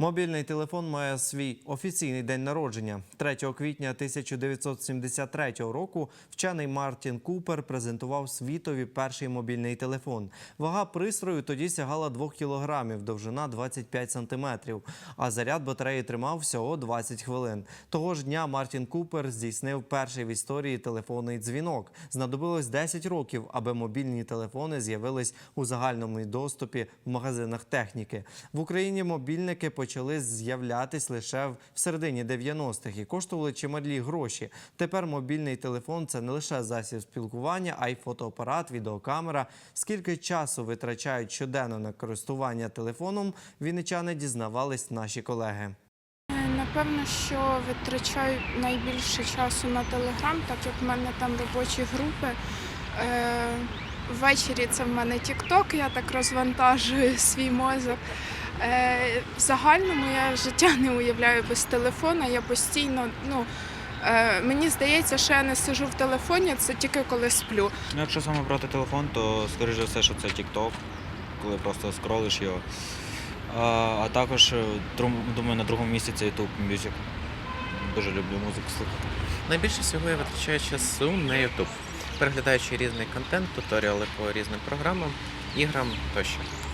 Мобільний телефон має свій офіційний день народження. 3 квітня 1973 року вчений Мартін Купер презентував світові перший мобільний телефон. Вага пристрою тоді сягала 2 кілограмів, довжина 25 сантиметрів, а заряд батареї тримав всього 20 хвилин. Того ж дня Мартін Купер здійснив перший в історії телефонний дзвінок. Знадобилось 10 років, аби мобільні телефони з'явились у загальному доступі в магазинах техніки. В Україні мобільники почали з'являтись лише в середині 90-х і коштували чималі гроші. Тепер мобільний телефон це не лише засіб спілкування, а й фотоапарат, відеокамера. Скільки часу витрачають щоденно на користування телефоном, вінничани дізнавались наші колеги. Напевно, що витрачаю найбільше часу на Телеграм, так як в мене там робочі групи. Е, Ввечері це в мене Тік-Ток, я так розвантажую свій мозок. Е, В загальному я життя не уявляю без телефона. Я постійно, ну е, мені здається, що я не сижу в телефоні, це тільки коли сплю. Ну, якщо саме брати телефон, то скоріш за все, що це TikTok, коли просто скролиш його. А, а також, е, думаю, на другому місці це YouTube Music. Дуже люблю музику слухати. Найбільше всього я витрачаю часу на YouTube, переглядаючи різний контент, туторіали по різним програмам, іграм тощо.